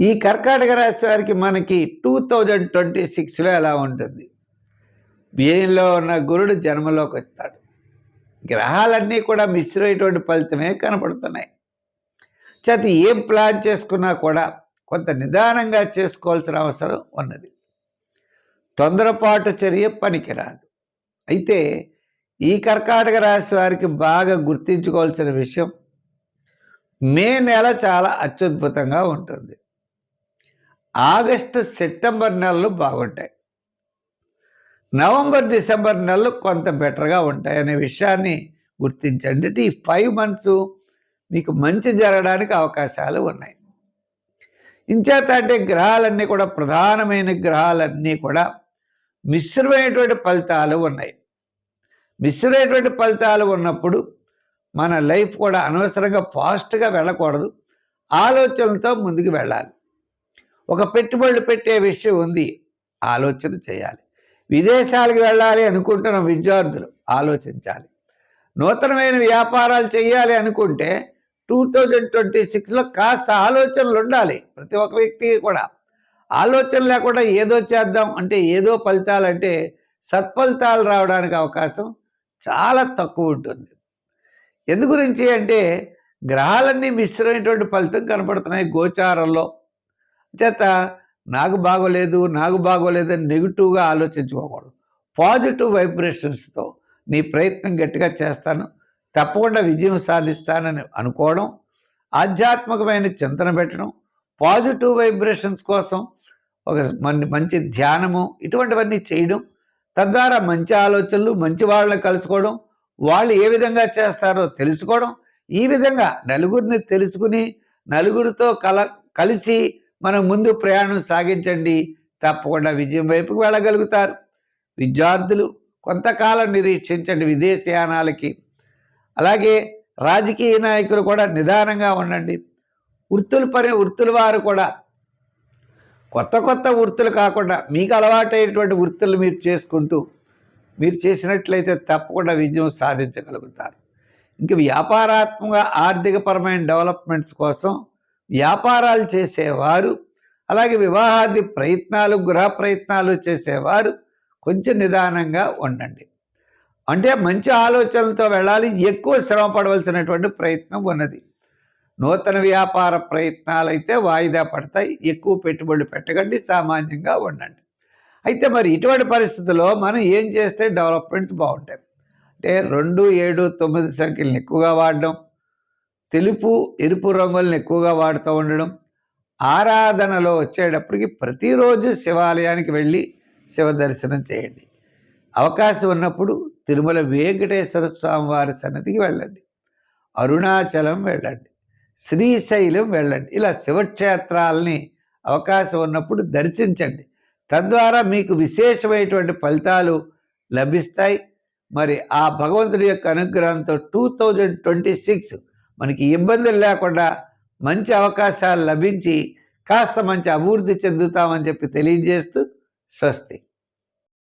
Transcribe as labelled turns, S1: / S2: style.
S1: ఈ కర్కాటక రాశి వారికి మనకి టూ థౌజండ్ ట్వంటీ సిక్స్లో ఎలా ఉంటుంది? వ్యయంలో ఉన్న గురుడు జన్మలోకి వస్తాడు. గ్రహాలన్నీ కూడా మిశ్రమైనటువంటి ఫలితమే కనపడుతున్నాయి. చేతి ఏం ప్లాన్ చేసుకున్నా కూడా కొంత నిదానంగా చేసుకోవాల్సిన అవసరం ఉన్నది. తొందరపాటు చర్య పనికిరాదు. అయితే ఈ కర్కాటక రాశి వారికి బాగా గుర్తించుకోవాల్సిన విషయం మే నెల చాలా అత్యద్భుతంగా ఉంటుంది. ఆగస్టు సెప్టెంబర్ నెలలు బాగుంటాయి. నవంబర్ డిసెంబర్ నెలలు కొంత బెటర్గా ఉంటాయి అనే విషయాన్ని గుర్తించండి. ఈ ఫైవ్ మంత్స్ మీకు మంచి జరగడానికి అవకాశాలు ఉన్నాయి. ఇంచేత అంటే గ్రహాలన్నీ కూడా ప్రధానమైన గ్రహాలన్నీ కూడా మిశ్రమైనటువంటి ఫలితాలు ఉన్నాయి. మిశ్రమైనటువంటి ఫలితాలు ఉన్నప్పుడు మన లైఫ్ కూడా అనవసరంగా ఫాస్ట్గా వెళ్ళకూడదు. ఆలోచనలతో ముందుకు వెళ్ళాలి. ఒక పెట్టుబడులు పెట్టే విషయం ఉంది. ఆలోచన చేయాలి. విదేశాలకు వెళ్ళాలి అనుకుంటున్న విద్యార్థులు ఆలోచించాలి. నూతనమైన వ్యాపారాలు చేయాలి అనుకుంటే టూ థౌజండ్ ట్వంటీ సిక్స్లో కాస్త ఆలోచనలు ఉండాలి. ప్రతి ఒక్క వ్యక్తికి కూడా. ఆలోచన లేకుండా ఏదో చేద్దాం అంటే ఏదో ఫలితాలు అంటే సత్ఫలితాలు రావడానికి అవకాశం చాలా తక్కువ ఉంటుంది. ఎందు గురించి అంటే గ్రహాలన్నీ మిశ్రమైనటువంటి ఫలితం కనపడుతున్నాయి. గోచారంలో చేత నాకు బాగోలేదు నాకు బాగోలేదు అని నెగిటివ్గా ఆలోచించుకోకూడదు. పాజిటివ్ వైబ్రేషన్స్తో నీ ప్రయత్నం గట్టిగా చేస్తాను. తప్పకుండా విజయం సాధిస్తానని అనుకోవడం ఆధ్యాత్మికమైన చింతన పెట్టడం పాజిటివ్ వైబ్రేషన్స్ కోసం ఒక మంచి ధ్యానము ఇటువంటివన్నీ చేయడం తద్వారా మంచి ఆలోచనలు మంచి వాళ్ళని కలుసుకోవడం వాళ్ళు ఏ విధంగా చేస్తారో తెలుసుకోవడం ఈ విధంగా నలుగురిని తెలుసుకుని నలుగురితో కల కలిసి మనం ముందు ప్రయాణం సాగించండి. తప్పకుండా విజయం వైపుకు వెళ్ళగలుగుతారు. విద్యార్థులు కొంతకాలం నిరీక్షించండి విదేశయానాలకి. అలాగే రాజకీయ నాయకులు కూడా నిదానంగా ఉండండి. వృత్తులు పని వృత్తుల వారు కూడా. కొత్త కొత్త వృత్తులు కాకుండా మీకు అలవాటైనటువంటి వృత్తులు మీరు చేసుకుంటూ మీరు చేసినట్లయితే తప్పకుండా విజయం సాధించగలుగుతారు. ఇంక వ్యాపారాత్మక ఆర్థికపరమైన డెవలప్మెంట్స్ కోసం వ్యాపారాలు చేసేవారు అలాగే వివాహాది ప్రయత్నాలు గృహ ప్రయత్నాలు చేసేవారు కొంచెం నిదానంగా ఉండండి. అంటే మంచి ఆలోచనలతో వెళ్ళాలి ఎక్కువ శ్రమ పడవలసినటువంటి ప్రయత్నం ఉన్నది. నూతన వ్యాపార ప్రయత్నాలు అయితే వాయిదా పడతాయి ఎక్కువ పెట్టుబడులు పెట్టకండి సామాన్యంగా ఉండండి. అయితే మరి ఇటువంటి పరిస్థితుల్లో మనం ఏం చేస్తే డెవలప్మెంట్స్ బాగుంటాయి? అంటే రెండు ఏడు తొమ్మిది సంఖ్యలను ఎక్కువగా వాడడం తెలుపు ఎరుపు రంగులను ఎక్కువగా వాడుతూ ఉండడం ఆరాధనలో వచ్చేటప్పటికి ప్రతిరోజు శివాలయానికి వెళ్ళి శివ దర్శనం చేయండి. అవకాశం ఉన్నప్పుడు తిరుమల వెంకటేశ్వర స్వామి వారి సన్నిధికి వెళ్ళండి. అరుణాచలం వెళ్ళండి. శ్రీశైలం వెళ్ళండి. ఇలా శివక్షేత్రాలని అవకాశం ఉన్నప్పుడు దర్శించండి. తద్వారా మీకు విశేషమైనటువంటి ఫలితాలు లభిస్తాయి. మరి ఆ భగవంతుడి యొక్క అనుగ్రహంతో టూ థౌజండ్ ట్వంటీ సిక్స్ మనకి ఇబ్బందులు లేకుండా మంచి అవకాశాలు లభించి కాస్త మంచి అభివృద్ధి చెందుతామని చెప్పి తెలియజేస్తూ స్వస్తి.